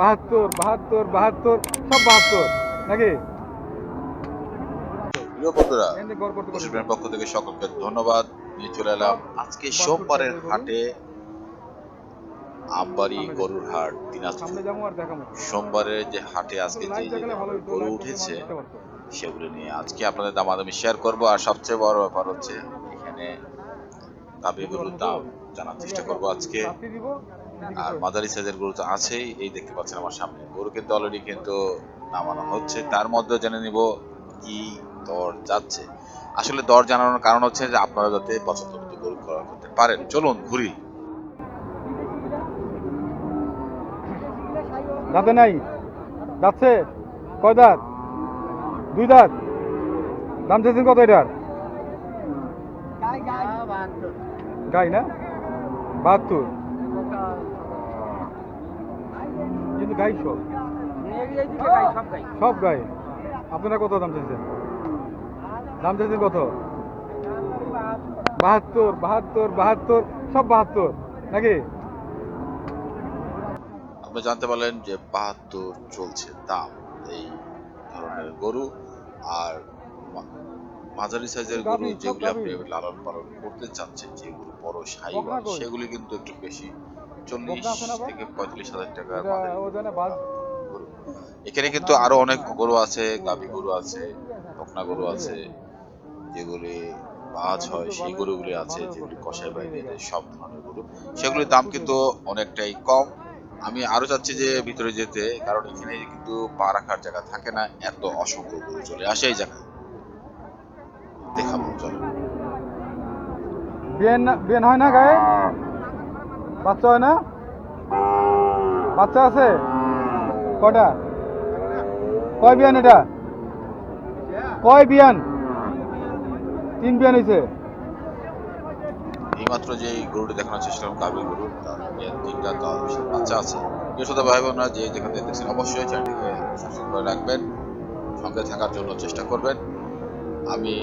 বাহাত্তর বাহাত্তর বাহাত্তর সব বাহাত্তর নাকি? প্রিয় বন্ধুরা পক্ষ থেকে সকলকে ধন্যবাদ। নিয়ে চলে এলাম আজকে সোমবারের হাটে। আমবাড়ি গরুর হাট দিনাজপুর। সামনে যাব আর দেখাবো। সোমবারে যে হাটে আজকে যে গরু উঠেছে সেগুলো নিয়ে আজকে আপনাদের দামাদামি শেয়ার করব। আর সবচেয়ে বড় ব্যাপার হচ্ছে এখানে গাভী গরুর দাম জানার চেষ্টা করব আজকে। আর। মাদারি সাইজের গরু তো আছেই এই দেখতে পাচ্ছেন আমার সামনে। গরু কিন্তু অলরেডি কিন্তু নামানো হচ্ছে তার মধ্যে জেনে নিব কি দর যাচ্ছে। আসলে দর জানানোর কারণ হচ্ছে যে আপনারা যাতে পছন্দ মতো গরু ক্রয় করতে পারেন। চলুন ঘুরি। দাঁতে নাই? যাচ্ছে? কয় দাঁত? দুই দাঁত? দাম চাইছেন কত এটার? গাই না? বাহাত্তর। কিন্তু গাই সব। সব গাই। আপনারা কত দাম চাইছেন? দাম চাইছেন কত? বাহাত্তর বাহাত্তর বাহাত্তর, সব বাহাত্তর, নাকি? আপনি জানতে পারলেন যে বাহাত্তর চলছে দাম, এই ধরনের গরু, আর মাঝারি সাইজের গরু যেগুলি আপনি লালন পালন করতে চাচ্ছেন যেগুলো বড় সাই বকনা সেগুলি কিন্তু একটু বেশি চল্লিশ? থেকে পঁয়তাল্লিশ হাজার টাকা এটা ও জানে বাস গরু। এখানে কিন্তু আরও অনেক গরু আছে গাভী গরু আছে বকনা গরু আছে যেগুলি বাজ হয় সেই গরুগুলি আছে যেগুলি কষাই বাইরে সব ধরনের গরু। সেগুলির দাম কিন্তু অনেকটাই কম। আমি আরও চাচ্ছি যে ভিতরে যেতে কারণ এখানে কিন্তু পা রাখার জায়গা থাকে না এত অসংখ্য গরু চলে আসে এই জায়গায়। দেখাবো চলো। বিয়েন বিয়েন হয় না গায়ে? বাচ্চা হয় না? বাচ্চা আছে? কয়টা কয় বিয়ান এটা? কয় বিয়ান? তিন বিয়ান হয়েছে এইমাত্র যে গরুটি দেখানোর চেষ্টা করলাম গাভীর গরু তার তিনটা তার বাচ্চা আছে। প্রিয় ভাই বোনরা যে যেখান থেকে দেখছেন অবশ্যই চ্যানেলটিকে সাবস্ক্রাইব করে রাখবেন সঙ্গে থাকার জন্য চেষ্টা করবেন। আমি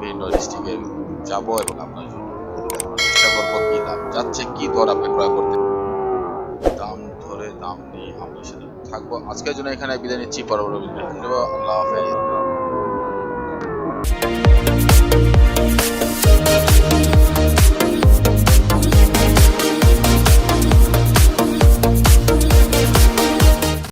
বিভিন্ন ডিস্ট্রিক্টে যাব এবং আপনার জন্য চেষ্টা করব কি দাম যাচ্ছে, কি দর আপনি ক্রয় করতে দাম ধরে দাম নিয়ে আপনার সাথে থাকব। আজকের জন্য এখানে বিদায় নিচ্ছি। পরবর্তী আল্লাহ হাফেজ।